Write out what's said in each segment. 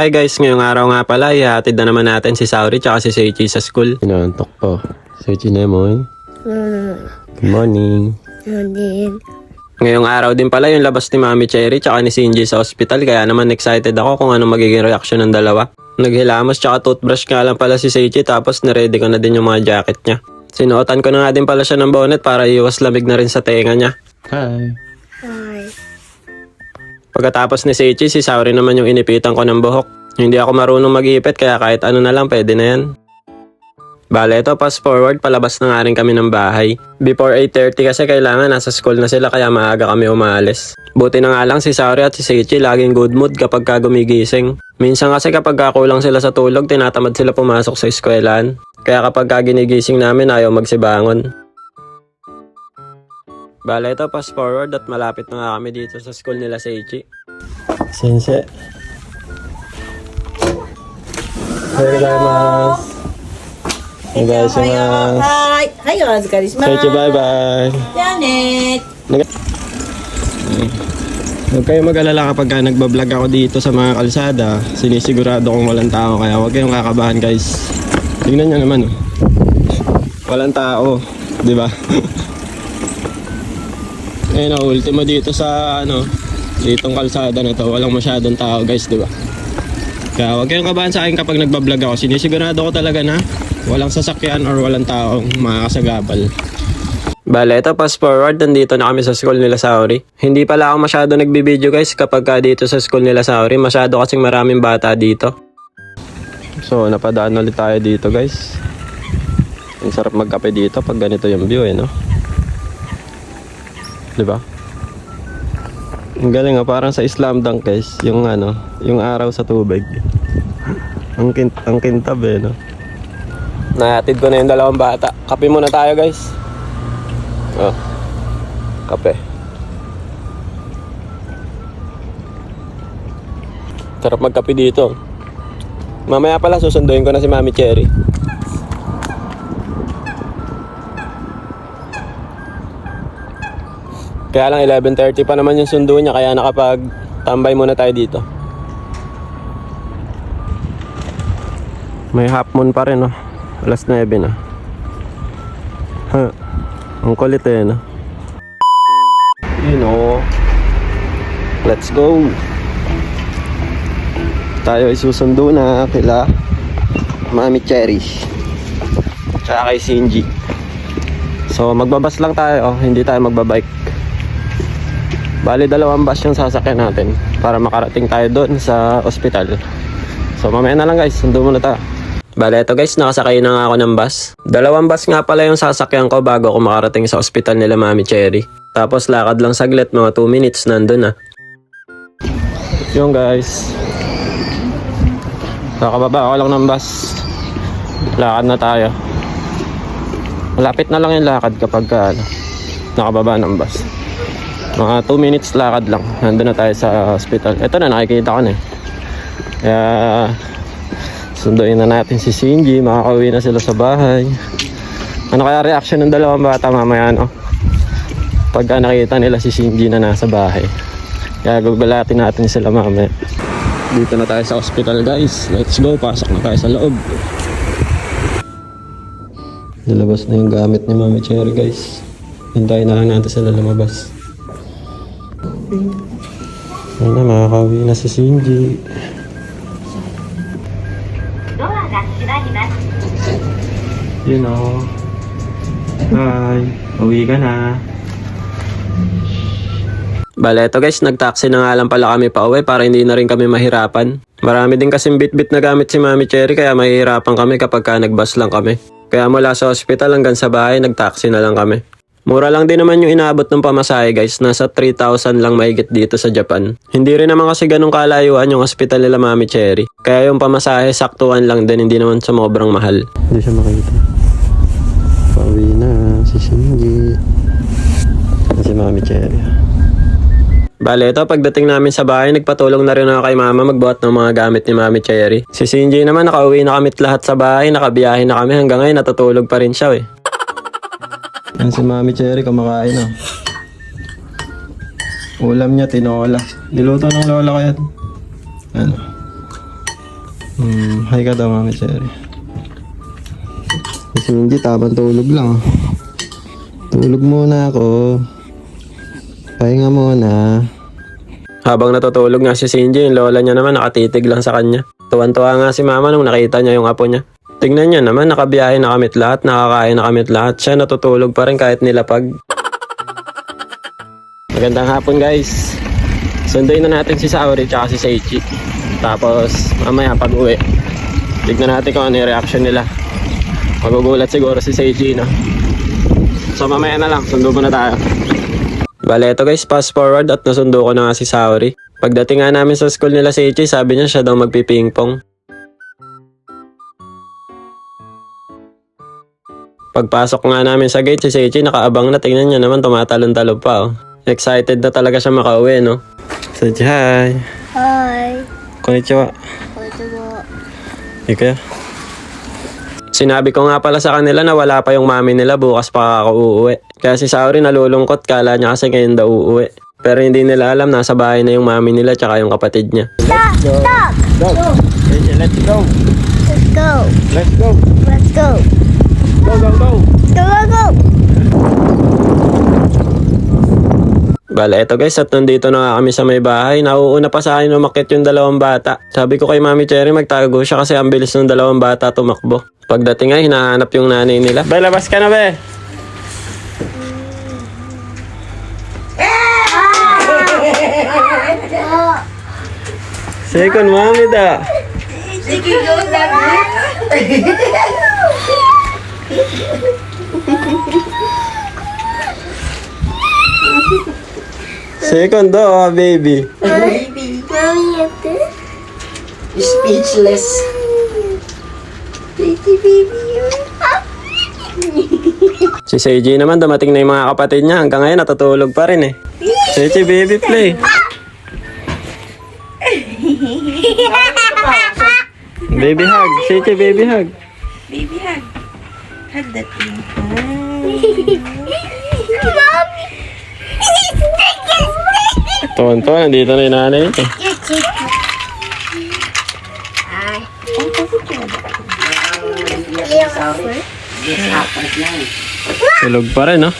Hi guys, ngayong araw nga pala, ihatid na naman natin si Sauri tsaka si Seichi sa school. Inaantok po. Seichi Nemoy. Good morning. Hindi. Ngayong araw din pala yung labas ni Mami Cherry tsaka ni Shinji sa hospital kaya naman excited ako kung ano magiging reaksyon ng dalawa. Naghilamos tsaka toothbrush nga lang pala si Seichi tapos niready ko na din yung mga jacket niya. Sinuotan ko na nga din pala siya ng bonnet para iwas lamig na rin sa tenga niya. Hi. Ay. Pagkatapos ni Seichi, si Sauri naman yung inipitan ko ng buhok. Hindi ako marunong mag-ipit kaya kahit ano na lang pwede na yan. Bale, ito, fast forward, palabas na nga rin kami ng bahay. Before 8.30 kasi kailangan nasa school na sila kaya maaga kami umalis. Buti na nga lang si Sauri at si Seichi laging good mood kapag ka gumigising. Minsan kasi kapag ka kulang sila sa tulog, tinatamad sila pumasok sa eskwelahan. Kaya kapag ka ginigising namin, ayaw magsibangon. Bala ito, pass forward at malapit na nga kami dito sa school nila sa Seichi. Sense. Hello. Hello. Hi. Hi, Ozkarisma. Seichi, bye-bye. Janet. Huwag kayong mag-alala kapag ka nagbablog ako dito sa mga kalsada. Sinisigurado kong walang tao kaya huwag kayong kakabahan guys. Tingnan nyo naman oh. Walang tao, di ba? Ayun oh, ultimo dito sa ano, ditong kalsada na to. Walang masyadong tao guys, di ba? Kaya huwag kayong kabahan sa akin kapag nagbablog ako. Sinisigurado ko talaga na walang sasakyan or walang taong makakasagabal. Bale, ito fast forward, nandito na kami sa school nila Sauri. Hindi pala ako masyado nagbibideo guys kapag ka dito sa school nila Sauri. Masyado kasing maraming bata dito. So, napadaan ulit tayo dito guys. Ang sarap magkape dito pag ganito yung view eh, no? Di ba? Ang galing ah, parang sa Islam dunk guys, yung ano, yung araw sa tubig. ang, kin ang kintab eh, no? Nahatid ko na yung dalawang bata. Kape muna tayo guys. Oh. Kape. Sarap magkape dito. Mamaya pala susunduin ko na si Mami Cherry. Kaya lang 11.30 pa naman yung sundo niya kaya nakapag tambay muna tayo dito. May half moon pa rin oh. Alas 9 na. Ha. Ang kulit eh no. You know. Let's go. Tayo ay susundo na kila Mami Cherry. Tsaka kay Shinji. So magbabas lang tayo, oh. hindi tayo magbabike. Bali dalawang bus yung sasakyan natin para makarating tayo doon sa ospital. So mamaya na lang guys, sundo muna tayo. Bale, eto guys, nakasakay na nga ako ng bus. Dalawang bus nga pala yung sasakyan ko bago ako makarating sa ospital nila Mami Cherry. Tapos lakad lang saglit, mga 2 minutes nandun na. Yung guys. Nakababa ako lang ng bus. Lakad na tayo. Malapit na lang yung lakad kapag ka, ano, nakababa ng bus. Mga 2 minutes lakad lang. Nandun na tayo sa hospital. Ito na, nakikita ko na eh. Kaya, sunduin na natin si Shinji. Makakauwi na sila sa bahay. Ano kaya reaction ng dalawang bata mamaya, no? Pagka nakita nila si Shinji na nasa bahay. Kaya gugulatin natin sila mamaya. Dito na tayo sa hospital, guys. Let's go. Pasok na tayo sa loob. Nilabas na yung gamit ni Mami Cherry, guys. Hintayin na lang natin sila lumabas. Ayun na, makakauwi na si Shinji. You know. Hi. Uwi ka na. Bale, eto guys, nagtaxi na nga lang pala kami pa uwi para hindi na rin kami mahirapan. Marami din kasing bit-bit na gamit si Mami Cherry kaya mahihirapan kami kapag ka nag-bus lang kami. Kaya mula sa hospital hanggang sa bahay, nagtaxi na lang kami. Mura lang din naman yung inaabot ng pamasahe guys, nasa 3,000 lang mahigit dito sa Japan. Hindi rin naman kasi ganun kalayuan yung hospital nila Mami Cherry. Kaya yung pamasahe saktuan lang din, hindi naman sumobrang mahal. Hindi siya makita. Pauwi na si Shinji. Si Mami Cherry. Bale, ito pagdating namin sa bahay, nagpatulong na rin ako kay mama magbuhat ng mga gamit ni Mami Cherry. Si Shinji naman, nakauwi na kami lahat sa bahay, nakabiyahe na kami hanggang ngayon, natutulog pa rin siya eh. Yan si Mami Cherry, kumakain na. Ulam niya, tinola. Niluto ng lola ko yan. Ano? Hmm, hi ka daw, Mami Cherry. Si hindi, tamang tulog lang. oh. Tulog muna ako. Pahinga muna. Habang natutulog nga si Sinji, yung lola niya naman nakatitig lang sa kanya. Tuwan-tuwa nga si mama nung nakita niya yung apo niya. Tingnan niya naman, nakabiyahe na kamit lahat, nakakain na kamit lahat. Siya natutulog pa rin kahit nilapag. Magandang hapon guys. Sunduin na natin si Saori tsaka si Seichi. Tapos mamaya pag uwi, tignan natin kung ano yung reaction nila. Magugulat siguro si Seichi no. So mamaya na lang, sundo mo na tayo. Bale, ito guys, fast forward at nasundo ko na nga si Saori. Pagdating nga namin sa school nila si Ichi, sabi niya siya daw magpipingpong. Pagpasok nga namin sa gate, si Seichi nakaabang na. Tingnan niya naman, tumatalon-talon pa. Oh. Excited na talaga siya makauwi, no? Seichi, hi! Hi. Konnichiwa. Ito mo. Ika. Sinabi ko nga pala sa kanila na wala pa yung mami nila bukas pa ako uuwi. Kaya si Saori nalulungkot kala niya kasi ngayon daw uuwi. Pero hindi nila alam nasa bahay na yung mami nila tsaka yung kapatid niya. Stop! Stop! Go! Let's go! Let's go. Let's go! Let's go. Go, go, go! Go, go, go. Bale, eto guys, at nandito na nga kami sa may bahay. Nauuna pa sa akin umakit yung dalawang bata. Sabi ko kay Mami Cherry, magtago siya kasi ang bilis ng dalawang bata tumakbo. Pagdating ay, hinahanap yung nanay nila. Be, labas ka na, be! Second, Mami da! Second oh, baby. Mami, ate. Speechless. Baby, baby. Si Seiji naman, dumating na yung mga kapatid niya. Hanggang ngayon, natutulog pa rin eh. Seiji, baby, play. baby hug. Seiji, baby hug. Baby hug. Hug that thing. Mami. Tonto, nandito na yung nanay niya. Tulog pa rin, no?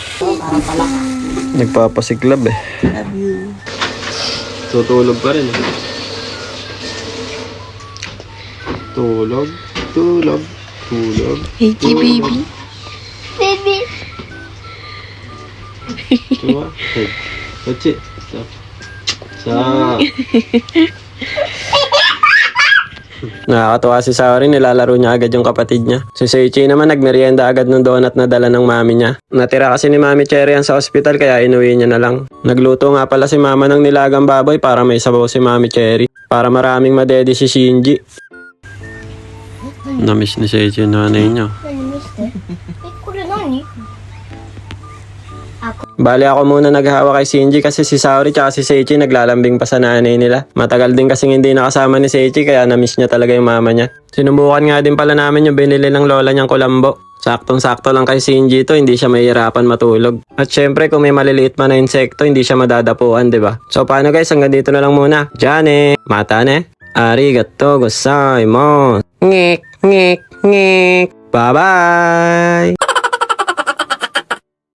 Nagpapasiklab eh. Love you. Tutulog pa rin. eh. Tulog, tulog, tulog. Hey, baby. Baby. Diba? Hey, that's it. Sa. Sa. Nakakatuwa si Saori, nilalaro niya agad yung kapatid niya. Si Seichi naman nagmerienda agad ng donut na dala ng mami niya. Natira kasi ni Mami Cherry yan sa ospital kaya inuwi niya na lang. Nagluto nga pala si mama ng nilagang baboy para may sabaw si Mami Cherry. Para maraming madedi si Shinji. Namiss ni Seichi yung nanay niya. 何見してえ、これ何 Bali ako muna naghahawa kay Shinji kasi si Saori tsaka si Seichi naglalambing pa sa nanay nila. Matagal din kasing hindi nakasama ni Seichi kaya na-miss niya talaga yung mama niya. Sinubukan nga din pala namin yung binili ng lola niyang kulambo. Saktong-sakto lang kay Shinji to, hindi siya mahihirapan matulog. At syempre kung may maliliit man na insekto, hindi siya madadapuan, di ba? So paano guys, hanggang dito na lang muna. Jane, mata ne, arigato gozaimasu. Ngek, ngek, ngek. Bye-bye!